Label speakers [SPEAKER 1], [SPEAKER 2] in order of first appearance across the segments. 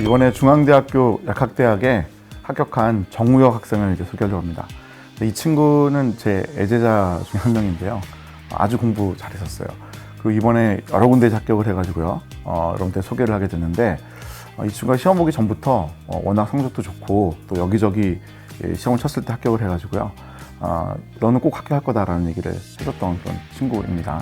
[SPEAKER 1] 이번에 중앙대학교 약학대학에 합격한 정우혁 학생을 이제 소개하려고 합니다. 이 친구는 제 애제자 중 한 명인데요. 아주 공부 잘했었어요. 그리고 이번에 여러 군데 합격을 해가지고요. 어, 여러분들 소개를 하게 됐는데 어, 이 친구가 시험 보기 전부터 어, 워낙 성적도 좋고 또 여기저기 예, 시험을 쳤을 때 합격을 해가지고요. 어, 너는 꼭 합격할 거다라는 얘기를 해줬던 그런 친구입니다.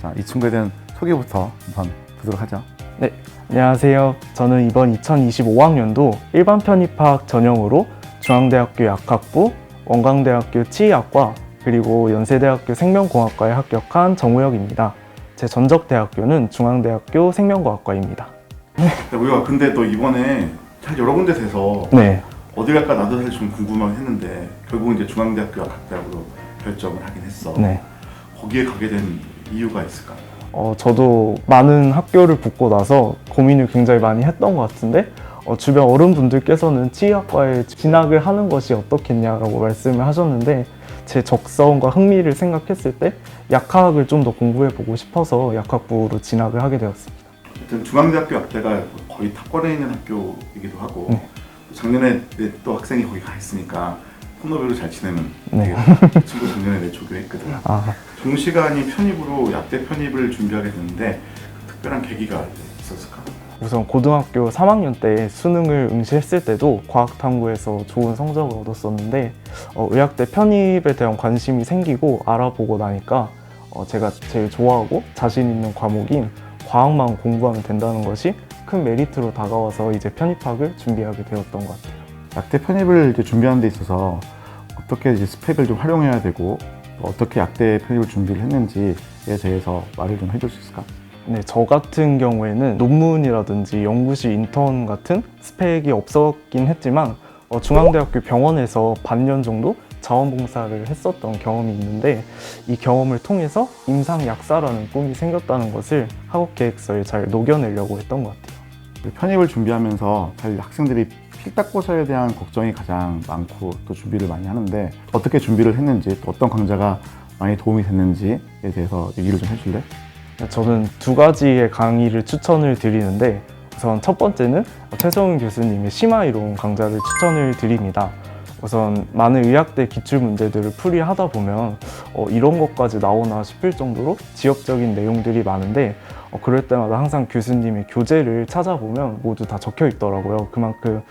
[SPEAKER 1] 자, 이 친구에 대한 소개부터 한번 보도록 하죠.
[SPEAKER 2] 네, 안녕하세요. 저는 이번 2025학년도 일반 편입학 전형으로 중앙대학교 약학부, 원광대학교 치의학과, 그리고 연세대학교 생명공학과에 합격한 정우혁입니다. 제 전적 대학교는 중앙대학교 생명과학과입니다.
[SPEAKER 1] 우리가 근데 또 이번에 잘 여러 군데 돼서
[SPEAKER 2] 네,
[SPEAKER 1] 어디 갈까 나도 사실 좀 궁금하긴 했는데 결국은 이제 중앙대학교 약학대학으로 결정을 하긴 했어.
[SPEAKER 2] 네.
[SPEAKER 1] 거기에 가게 된 이유가 있을까?
[SPEAKER 2] 어, 저도 많은 학교를 붙고 나서 고민을 굉장히 많이 했던 것 같은데 어, 주변 어른분들께서는 치의학과에 진학을 하는 것이 어떻겠냐라고 말씀을 하셨는데 제 적성과 흥미를 생각했을 때 약학을 좀 더 공부해보고 싶어서 약학부로 진학을 하게 되었습니다.
[SPEAKER 1] 중앙대학교 약대가 거의 탑권에 있는 학교이기도 하고
[SPEAKER 2] 네.
[SPEAKER 1] 작년에 내또 학생이 거기 가 있으니까 폭로별로 잘 지내는
[SPEAKER 2] 네.
[SPEAKER 1] 그 친구 작년에 내 조교했거든.
[SPEAKER 2] 아,
[SPEAKER 1] 동시간이 편입으로 약대 편입을 준비하게 됐는데 특별한 계기가 있었을까?
[SPEAKER 2] 우선 고등학교 3학년 때 수능을 응시했을 때도 과학탐구에서 좋은 성적을 얻었었는데 어, 의학대 편입에 대한 관심이 생기고 알아보고 나니까 어, 제가 제일 좋아하고 자신 있는 과목인 과학만 공부하면 된다는 것이 큰 메리트로 다가와서 이제 편입학을 준비하게 되었던 것 같아요.
[SPEAKER 1] 약대 편입을 이제 준비하는 데 있어서 어떻게 이제 스펙을 좀 활용해야 되고 또 어떻게 약대 편입을 준비를 했는지에 대해서 말을 좀 해줄 수 있을까?
[SPEAKER 2] 네, 저 같은 경우에는 논문이라든지 연구실 인턴 같은 스펙이 없었긴 했지만 어, 중앙대학교 병원에서 반년 정도 자원봉사를 했었던 경험이 있는데 이 경험을 통해서 임상 약사라는 꿈이 생겼다는 것을 학업 계획서에 잘 녹여내려고 했던 것 같아요.
[SPEAKER 1] 그 편입을 준비하면서 사실 학생들이 필딱고사에 대한 걱정이 가장 많고 또 준비를 많이 하는데 어떻게 준비를 했는지 또 어떤 강좌가 많이 도움이 됐는지에 대해서 얘기를 좀 해줄래?
[SPEAKER 2] 저는 두 가지의 강의를 추천을 드리는데 우선 첫 번째는 최성훈 교수님의 심화 이론 강좌를 추천을 드립니다. 우선 많은 의학대 기출 문제들을 풀이하다 보면 어, 이런 것까지 나오나 싶을 정도로 지역적인 내용들이 많은데 어, 그럴 때마다 항상 교수님의 교재를 찾아보면 모두 다 적혀 있더라고요. 그만큼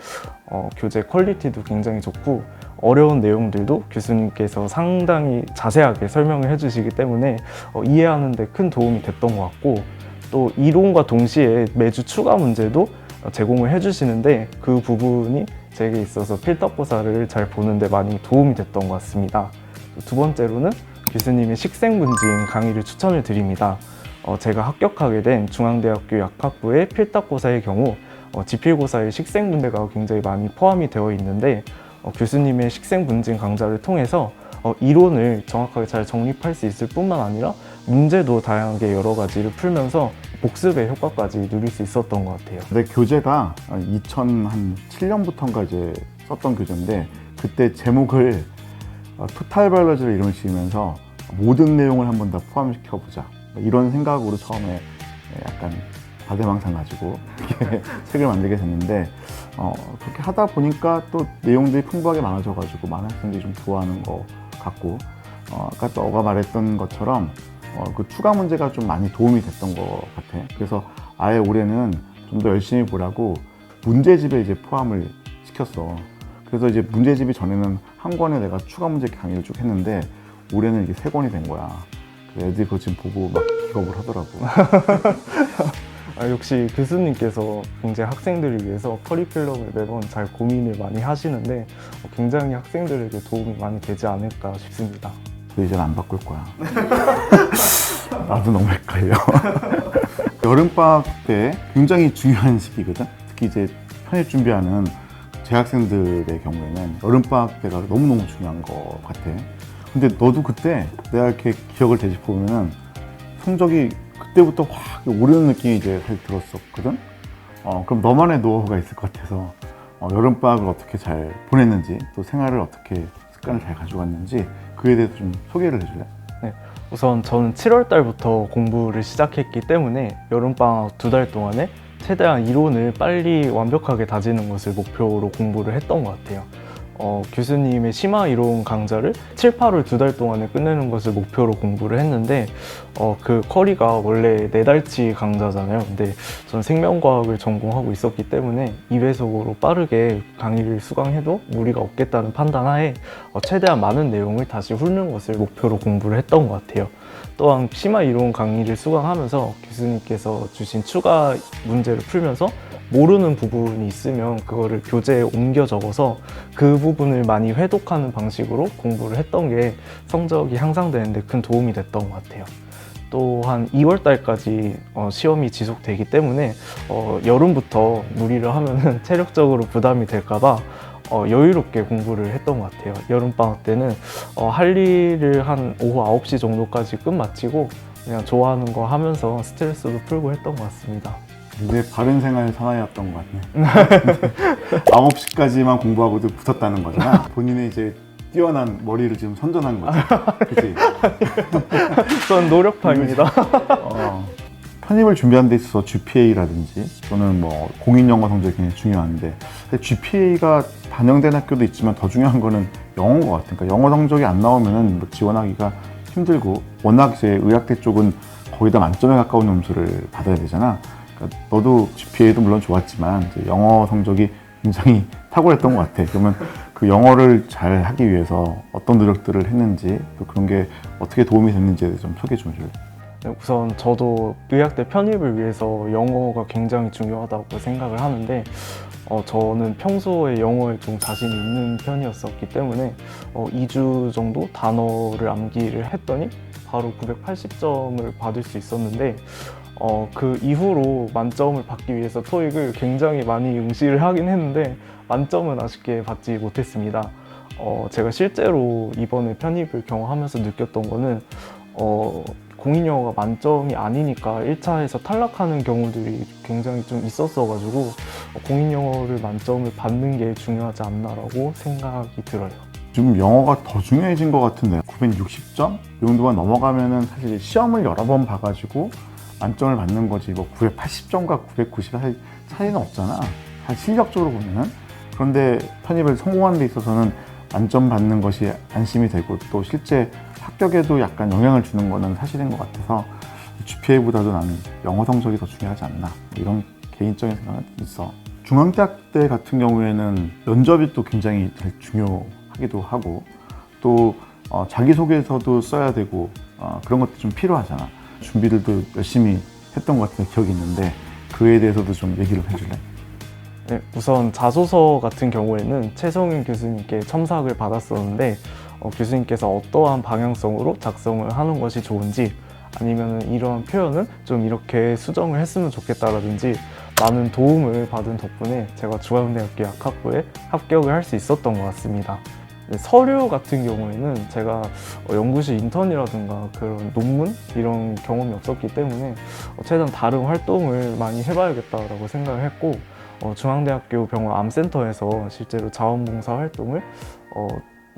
[SPEAKER 2] 어, 교재 퀄리티도 굉장히 좋고 어려운 내용들도 교수님께서 상당히 자세하게 설명을 해주시기 때문에 어, 이해하는 데 큰 도움이 됐던 것 같고 또 이론과 동시에 매주 추가 문제도 어, 제공을 해주시는데 그 부분이 제게 있어서 필터고사를 잘 보는데 많이 도움이 됐던 것 같습니다. 두 번째로는 교수님의 식생문진 강의를 추천을 드립니다. 어, 제가 합격하게 된 중앙대학교 약학부의 필탁고사의 경우 어, 지필고사에 식생문제가 굉장히 많이 포함이 되어 있는데 어, 교수님의 식생문진 강좌를 통해서 어, 이론을 정확하게 잘 정립할 수 있을 뿐만 아니라 문제도 다양하게 여러 가지를 풀면서 복습의 효과까지 누릴 수 있었던 것 같아요.
[SPEAKER 1] 내 교재가 2007년부터인가 이제 썼던 교재인데 그때 제목을 어, 토탈 바이올로지를 이름을 지으면서 모든 내용을 한번 다 포함시켜 보자 이런 생각으로 처음에 약간 바대망상 가지고 이렇게 책을 만들게 됐는데 어, 그렇게 하다 보니까 또 내용들이 풍부하게 많아져가지고 많은 학생들이 좀 좋아하는 것 같고 어, 아까 또 너가 말했던 것처럼 어, 그 추가 문제가 좀 많이 도움이 됐던 것 같아. 그래서 아예 올해는 좀 더 열심히 보라고 문제집에 이제 포함을 시켰어. 그래서 이제 문제집이 전에는 한 권에 내가 추가 문제 강의를 쭉 했는데 올해는 이게 세 권이 된 거야. 애들이 그거 지금 보고 막 기겁을 하더라고.
[SPEAKER 2] 아, 역시 교수님께서 굉장히 학생들을 위해서 커리큘럼을 매번 잘 고민을 많이 하시는데 어, 굉장히 학생들에게 도움이 많이 되지 않을까 싶습니다.
[SPEAKER 1] 그 이제 안 바꿀 거야. 나도 너무 헷갈려. 여름방학 때 굉장히 중요한 시기거든. 특히 이제 편입 준비하는 재학생들의 경우에는 여름방학 때가 너무너무 중요한 것 같아. 근데 너도 그때 내가 이렇게 기억을 되짚어보면은 성적이 그때부터 확 오르는 느낌이 이제 사실 들었었거든. 어, 그럼 너만의 노하우가 있을 것 같아서 어, 여름방학을 어떻게 잘 보냈는지 또 생활을 어떻게 습관을 잘 가져갔는지 그에 대해서 좀 소개를 해줄래?
[SPEAKER 2] 우선 저는 7월 달부터 공부를 시작했기 때문에 여름방학 두 달 동안에 최대한 이론을 빨리 완벽하게 다지는 것을 목표로 공부를 했던 것 같아요. 어, 교수님의 심화 이론 강좌를 7, 8월 두 달 동안에 끝내는 것을 목표로 공부를 했는데 어, 그 쿼리가 원래 네 달치 강좌잖아요. 근데 저는 생명과학을 전공하고 있었기 때문에 2배속으로 빠르게 강의를 수강해도 무리가 없겠다는 판단하에 어, 최대한 많은 내용을 다시 훑는 것을 목표로 공부를 했던 것 같아요. 또한 심화 이론 강의를 수강하면서 교수님께서 주신 추가 문제를 풀면서 모르는 부분이 있으면 그거를 교재에 옮겨 적어서 그 부분을 많이 회독하는 방식으로 공부를 했던 게 성적이 향상되는데 큰 도움이 됐던 것 같아요. 또 한 2월 달까지 어, 시험이 지속되기 때문에 어, 여름부터 무리를 하면은 체력적으로 부담이 될까봐 어, 여유롭게 공부를 했던 것 같아요. 여름방학 때는 어, 할 일을 한 오후 9시 정도까지 끝마치고 그냥 좋아하는 거 하면서 스트레스도 풀고 했던 것 같습니다.
[SPEAKER 1] 이제 바른 생활 사나이였던 것 같네. 9시까지만 공부하고도 붙었다는 거잖아. 본인의 이제 뛰어난 머리를 지금 선전한 거지. 그치?
[SPEAKER 2] 전 노력파입니다.
[SPEAKER 1] 어, 편입을 준비하는 데 있어서 GPA라든지 또는 뭐 공인 영어 성적이 굉장히 중요한데 GPA가 반영된 학교도 있지만 더 중요한 거는 영어인 것 같아요. 그러니까 영어 성적이 안 나오면은 뭐 지원하기가 힘들고 워낙 이제 의학대 쪽은 거의 다 만점에 가까운 점수를 받아야 되잖아. 그러니까 너도 GPA도 물론 좋았지만 영어 성적이 굉장히 탁월했던 것 같아. 그러면 그 영어를 잘 하기 위해서 어떤 노력들을 했는지 또 그런 게 어떻게 도움이 됐는지에 좀 소개 좀 해줄래?
[SPEAKER 2] 네, 우선 저도 의학대 편입을 위해서 영어가 굉장히 중요하다고 생각을 하는데 어, 저는 평소에 영어에 좀 자신이 있는 편이었었기 때문에 어, 2주 정도 단어를 암기를 했더니 바로 980점을 받을 수 있었는데 어, 그 이후로 만점을 받기 위해서 토익을 굉장히 많이 응시를 하긴 했는데 만점은 아쉽게 받지 못했습니다. 어, 제가 실제로 이번에 편입을 경험하면서 느꼈던 거는 어, 공인 영어가 만점이 아니니까 1차에서 탈락하는 경우들이 굉장히 좀 있었어가지고 어, 공인 영어를 만점을 받는 게 중요하지 않나라고 생각이 들어요.
[SPEAKER 1] 좀 영어가 더 중요해진 것 같은데 960점 이 정도만 넘어가면은 사실 시험을 여러 번 봐가지고 만점을 받는 거지. 뭐 980점과 990 사실 차이는 없잖아. 한 실력적으로 보면은. 그런데 편입을 성공하는 데 있어서는 만점 받는 것이 안심이 되고 또 실제 합격에도 약간 영향을 주는 거는 사실인 것 같아서 GPA보다도 나는 영어 성적이 더 중요하지 않나. 이런 개인적인 생각은 있어. 중앙대학 때 같은 경우에는 면접이 또 굉장히 중요하기도 하고 또 어, 자기소개서도 써야 되고 어, 그런 것도 좀 필요하잖아 준비들도 열심히 했던 것 같은 기억이 있는데 그에 대해서도 좀 얘기를 해줄래?
[SPEAKER 2] 네, 우선 자소서 같은 경우에는 최성윤 교수님께 첨삭을 받았었는데 어, 교수님께서 어떠한 방향성으로 작성을 하는 것이 좋은지 아니면 이러한 표현은 좀 이렇게 수정을 했으면 좋겠다라든지 많은 도움을 받은 덕분에 제가 중앙대학교 약학부에 합격을 할 수 있었던 것 같습니다. 네, 서류 같은 경우에는 제가 어, 연구실 인턴이라든가 그런 논문 이런 경험이 없었기 때문에 어, 최대한 다른 활동을 많이 해봐야겠다라고 생각을 했고 어, 중앙대학교 병원 암센터에서 실제로 자원봉사 활동을 어,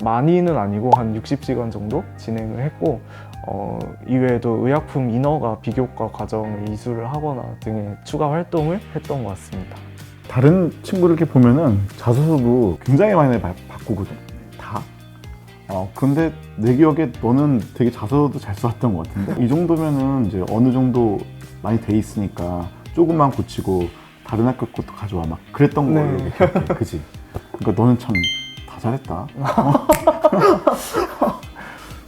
[SPEAKER 2] 많이는 아니고 한 60시간 정도 진행을 했고 어, 이외에도 의약품 인허가 비교과 과정을 이수를 하거나 등의 추가 활동을 했던 것 같습니다.
[SPEAKER 1] 다른 친구들 이렇게 보면은 자소서도 굉장히 많이 바, 바꾸거든 다 어, 근데 내 기억에 너는 되게 자소서도 잘 써왔던 것 같은데 이 정도면은 이제 어느 정도 많이 돼 있으니까 조금만 고치고 다른 학교 것도 가져와 막 그랬던
[SPEAKER 2] 네.
[SPEAKER 1] 걸로 기억해 그지? 그러니까 너는 참 다 잘했다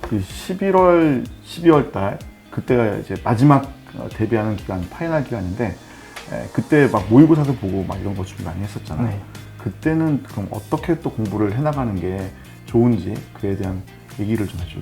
[SPEAKER 1] 그 11월, 12월 달 그때가 이제 마지막 어, 데뷔하는 기간, 파이널 기간인데 에, 그때 막 모의고사도 보고 막 이런 거 준비 많이 했었잖아.
[SPEAKER 2] 네.
[SPEAKER 1] 그때는 그럼 어떻게 또 공부를 해나가는 게 좋은지 그에 대한 얘기를 좀 해줘.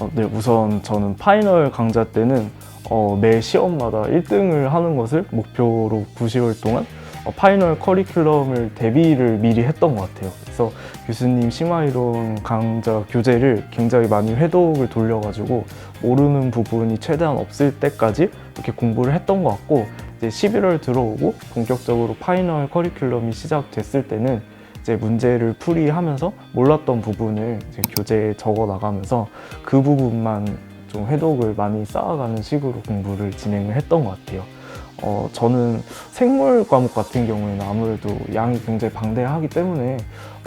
[SPEAKER 2] 어, 네, 우선 저는 파이널 강좌 때는 어, 매 시험마다 1등을 하는 것을 목표로 9시월 동안 어, 파이널 커리큘럼을 대비를 미리 했던 것 같아요. 그래서 교수님 심화이론 강좌 교재를 굉장히 많이 회독을 돌려가지고 모르는 부분이 최대한 없을 때까지 이렇게 공부를 했던 것 같고 이제 11월 들어오고 본격적으로 파이널 커리큘럼이 시작됐을 때는 이제 문제를 풀이하면서 몰랐던 부분을 이제 교재에 적어 나가면서 그 부분만 좀 회독을 많이 쌓아가는 식으로 공부를 진행을 했던 것 같아요. 어, 저는 생물 과목 같은 경우에는 아무래도 양이 굉장히 방대하기 때문에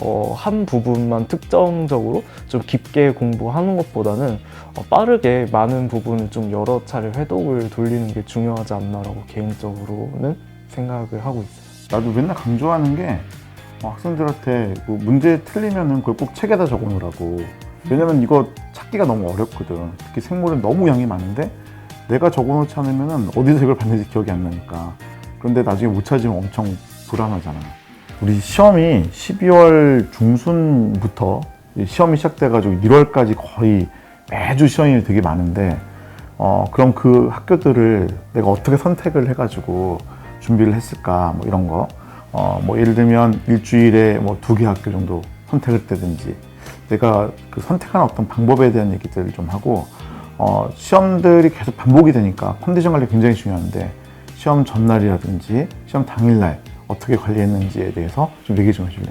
[SPEAKER 2] 어, 한 부분만 특정적으로 좀 깊게 공부하는 것보다는 어, 빠르게 많은 부분을 좀 여러 차례 회독을 돌리는 게 중요하지 않나라고 개인적으로는 생각을 하고 있어요.
[SPEAKER 1] 나도 맨날 강조하는 게 어, 학생들한테 뭐 문제 틀리면은 그걸 꼭 책에다 적어 놓으라고. 왜냐면 이거 찾기가 너무 어렵거든. 특히 생물은 너무 양이 많은데 내가 적어 놓지 않으면은 어디서 이걸 봤는지 기억이 안 나니까. 그런데 나중에 못 찾으면 엄청 불안하잖아. 우리 시험이 12월 중순부터 이 시험이 시작돼가지고 1월까지 거의 매주 시험이 되게 많은데 어, 그럼 그 학교들을 내가 어떻게 선택을 해가지고 준비를 했을까 뭐 이런 거. 어, 뭐 예를 들면 일주일에 뭐 두 개 학교 정도 선택을 했다든지 내가 그 선택하는 어떤 방법에 대한 얘기들을 좀 하고 어, 시험들이 계속 반복이 되니까 컨디션 관리 굉장히 중요한데 시험 전날이라든지 시험 당일날 어떻게 관리했는지에 대해서 좀 얘기 좀 해줄래?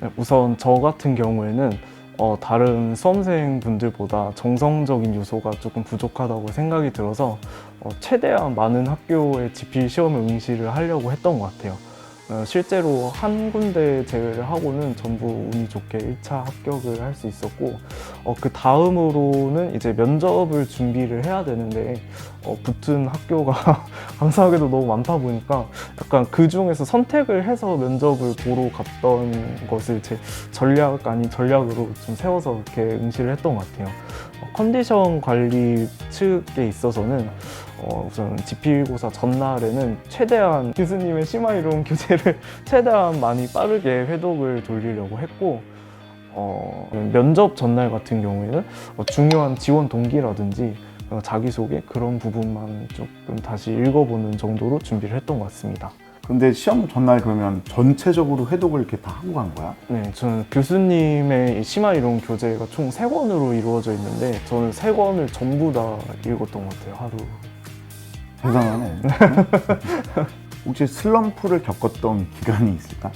[SPEAKER 2] 네, 우선 저 같은 경우에는 어, 다른 수험생 분들보다 정성적인 요소가 조금 부족하다고 생각이 들어서 어, 최대한 많은 학교에 지필 시험을 응시를 하려고 했던 것 같아요. 어, 실제로 한 군데 제외를 하고는 전부 운이 좋게 1차 합격을 할 수 있었고 어, 그 다음으로는 이제 면접을 준비를 해야 되는데 어, 붙은 학교가 감사하게도 너무 많다 보니까 약간 그 중에서 선택을 해서 면접을 보러 갔던 것을 제 전략 아닌 전략으로 좀 세워서 이렇게 응시를 했던 것 같아요. 어, 컨디션 관리 측에 있어서는 어, 우선 지필고사 전날에는 최대한 교수님의 심화이론 교재를 최대한 많이 빠르게 회독을 돌리려고 했고 어, 면접 전날 같은 경우에는 어, 중요한 지원 동기라든지 어, 자기소개 그런 부분만 조금 다시 읽어보는 정도로 준비를 했던 것 같습니다.
[SPEAKER 1] 근데 시험 전날 그러면 전체적으로 회독을 이렇게 다 하고 간 거야?
[SPEAKER 2] 네, 저는 교수님의 이 심화 이론 교재가 총 세권으로 이루어져 있는데 저는 세권을 전부 다 읽었던 것 같아요, 하루.
[SPEAKER 1] 대단하네. 혹시 슬럼프를 겪었던 기간이 있을까?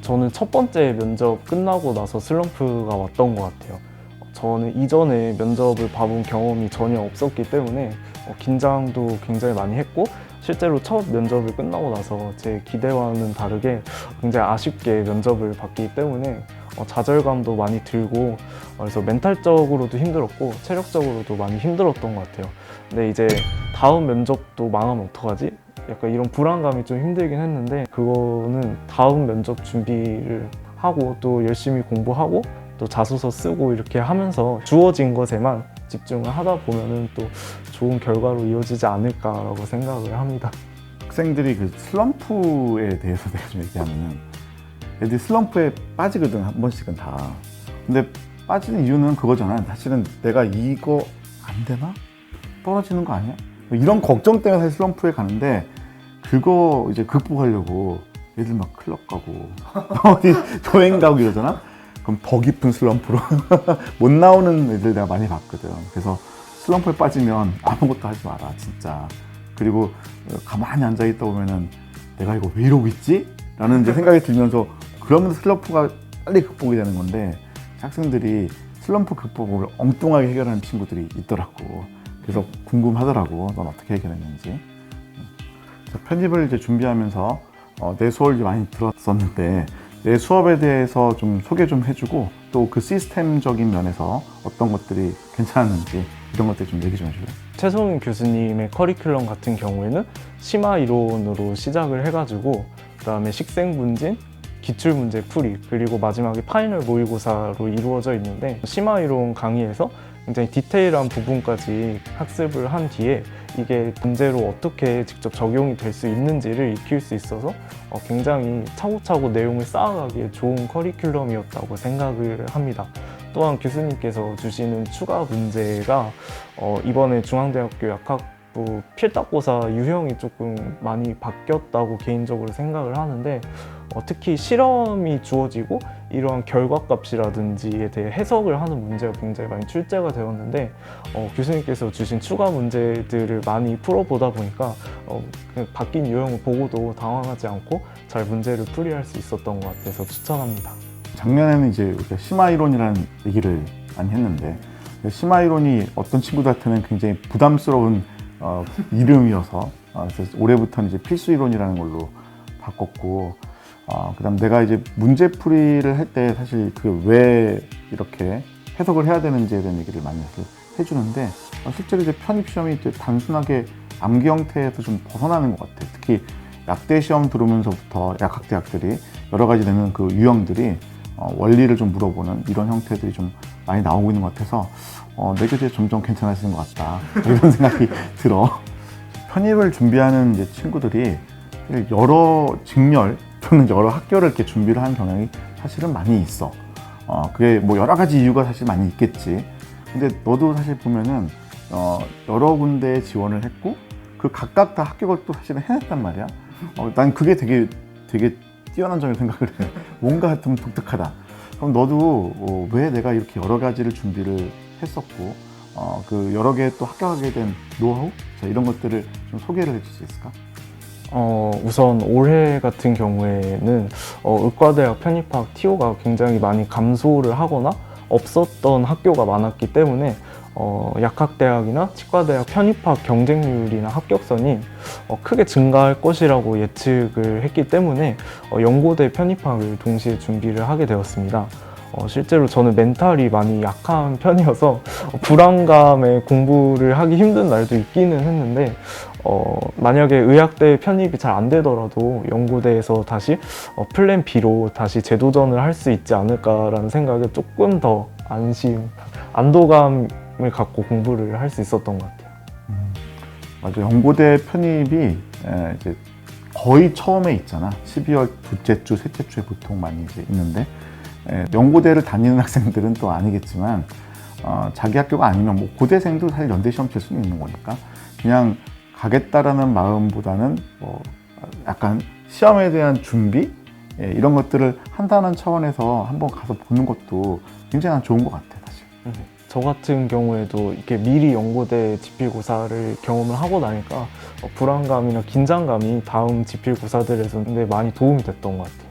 [SPEAKER 2] 저는 첫 번째 면접 끝나고 나서 슬럼프가 왔던 것 같아요. 저는 이전에 면접을 봐본 경험이 전혀 없었기 때문에 어, 긴장도 굉장히 많이 했고 실제로 첫 면접을 끝나고 나서 제 기대와는 다르게 굉장히 아쉽게 면접을 봤기 때문에 어, 좌절감도 많이 들고 어, 그래서 멘탈적으로도 힘들었고 체력적으로도 많이 힘들었던 것 같아요. 근데 이제 다음 면접도 망하면 어떡하지? 약간 이런 불안감이 좀 힘들긴 했는데 그거는 다음 면접 준비를 하고 또 열심히 공부하고 또 자소서 쓰고 이렇게 하면서 주어진 것에만 집중을 하다 보면은 또 좋은 결과로 이어지지 않을까라고 생각을 합니다.
[SPEAKER 1] 학생들이 그 슬럼프에 대해서 내가 좀 얘기하면은 애들이 슬럼프에 빠지거든 한 번씩은 다 근데 빠지는 이유는 그거잖아 사실은 내가 이거 안 되나? 떨어지는 거 아니야? 뭐 이런 걱정 때문에 사실 슬럼프에 가는데 그거 이제 극복하려고 애들 막 클럽 가고 어디 여행 가고 이러잖아? 그럼 더 깊은 슬럼프로 못 나오는 애들 내가 많이 봤거든 그래서 슬럼프에 빠지면 아무것도 하지 마라 진짜 그리고 가만히 앉아 있다 보면은 내가 이거 왜 이러고 있지? 라는 이제 생각이 들면서 그러면서 슬럼프가 빨리 극복이 되는 건데 학생들이 슬럼프 극복을 엉뚱하게 해결하는 친구들이 있더라고. 그래서 궁금하더라고. 넌 어떻게 해결했는지. 편집을 이제 준비하면서 어, 내 수업을 많이 들었었는데 내 수업에 대해서 좀 소개 좀 해주고 또 그 시스템적인 면에서 어떤 것들이 괜찮았는지 이런 것들 좀 얘기 좀 해줄래?
[SPEAKER 2] 최성윤 교수님의 커리큘럼 같은 경우에는 심화 이론으로 시작을 해가지고 그 다음에 식생분진, 기출문제 풀이 그리고 마지막에 파이널 모의고사로 이루어져 있는데 심화 이론 강의에서 굉장히 디테일한 부분까지 학습을 한 뒤에 이게 문제로 어떻게 직접 적용이 될 수 있는지를 익힐 수 있어서 어, 굉장히 차곡차곡 내용을 쌓아가기에 좋은 커리큘럼이었다고 생각을 합니다. 또한 교수님께서 주시는 추가 문제가 어, 이번에 중앙대학교 약학부 필답고사 유형이 조금 많이 바뀌었다고 개인적으로 생각을 하는데 어, 특히 실험이 주어지고 이러한 결과값이라든지에 대해 해석을 하는 문제가 굉장히 많이 출제가 되었는데 어, 교수님께서 주신 추가 문제들을 많이 풀어보다 보니까 어, 그 바뀐 유형을 보고도 당황하지 않고 잘 문제를 풀이할 수 있었던 것 같아서 추천합니다.
[SPEAKER 1] 작년에는 이제 심화 이론이라는 얘기를 많이 했는데 심화 이론이 어떤 친구들한테는 굉장히 부담스러운 어, 이름이어서 어, 올해부터는 이제 필수 이론이라는 걸로 바꿨고, 어, 그다음 내가 이제 문제풀이를 할 때 사실 그 왜 이렇게 해석을 해야 되는지에 대한 얘기를 많이 해주는데 어, 실제로 이제 편입 시험이 이제 단순하게 암기 형태에서 좀 벗어나는 것 같아요. 특히 약대 시험 들어오면서부터 약학 대학들이 여러 가지 되는 그 유형들이 어, 원리를 좀 물어보는 이런 형태들이 좀 많이 나오고 있는 것 같아서 어, 내 교재 점점 괜찮아지는 것 같다 이런 생각이 들어. 편입을 준비하는 이제 친구들이 여러 직렬 또는 여러 학교를 이렇게 준비를 하는 경향이 사실은 많이 있어. 어, 그게 뭐 여러 가지 이유가 사실 많이 있겠지. 근데 너도 사실 보면은 어, 여러 군데에 지원을 했고 그 각각 다 합격을 또 사실은 해냈단 말이야. 어, 난 그게 되게 되게 뛰어난 점이라고 생각을 해. 뭔가 좀 독특하다. 그럼 너도 어, 왜 내가 이렇게 여러 가지를 준비를 했었고 어, 그 여러 개 또 합격하게 된 노하우 자, 이런 것들을 좀 소개를 해줄 수 있을까?
[SPEAKER 2] 어, 우선 올해 같은 경우에는 어, 의과대학 편입학 TO가 굉장히 많이 감소를 하거나 없었던 학교가 많았기 때문에 어, 약학대학이나 치과대학 편입학 경쟁률이나 합격선이 어, 크게 증가할 것이라고 예측을 했기 때문에 어, 연고대 편입학을 동시에 준비를 하게 되었습니다. 어, 실제로 저는 멘탈이 많이 약한 편이어서 어, 불안감에 공부를 하기 힘든 날도 있기는 했는데 어, 만약에 의학대 편입이 잘 안 되더라도 연고대에서 다시 어, 플랜 B로 다시 재도전을 할 수 있지 않을까라는 생각에 조금 더 안심, 안도감을 갖고 공부를 할 수 있었던 것 같아요.
[SPEAKER 1] 맞아 연고대 편입이 에, 이제 거의 처음에 있잖아. 12월 둘째 주, 셋째 주에 보통 많이 이제 있는데 에, 연고대를 다니는 학생들은 또 아니겠지만 어, 자기 학교가 아니면 뭐 고대생도 사실 연대 시험 칠 수는 있는 거니까 그냥 가겠다라는 마음보다는 뭐 약간 시험에 대한 준비 예, 이런 것들을 한다는 차원에서 한번 가서 보는 것도 굉장히 좋은 것 같아 사실.
[SPEAKER 2] 저 같은 경우에도 이렇게 미리 연고대 지필고사를 경험을 하고 나니까 어, 불안감이나 긴장감이 다음 지필고사들에서 근데 많이 도움이 됐던 것 같아요.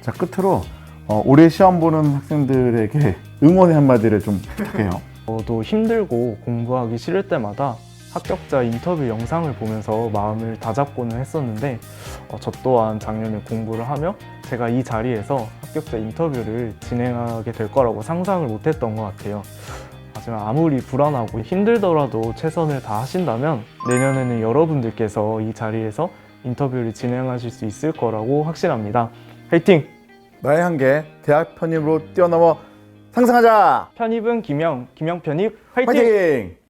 [SPEAKER 1] 자 끝으로 어, 올해 시험 보는 학생들에게 응원의 한마디를 좀 부탁해요.
[SPEAKER 2] 저도 힘들고 공부하기 싫을 때마다 합격자 인터뷰 영상을 보면서 마음을 다잡고는 했었는데 어, 저 또한 작년에 공부를 하며 제가 이 자리에서 합격자 인터뷰를 진행하게 될 거라고 상상을 못했던 것 같아요. 하지만 아무리 불안하고 힘들더라도 최선을 다하신다면 내년에는 여러분들께서 이 자리에서 인터뷰를 진행하실 수 있을 거라고 확신합니다. 화이팅!
[SPEAKER 1] 나의 한계 대학 편입으로 뛰어넘어 상승하자.
[SPEAKER 2] 편입은 김영, 김영 편입 화이팅!
[SPEAKER 1] 화이팅!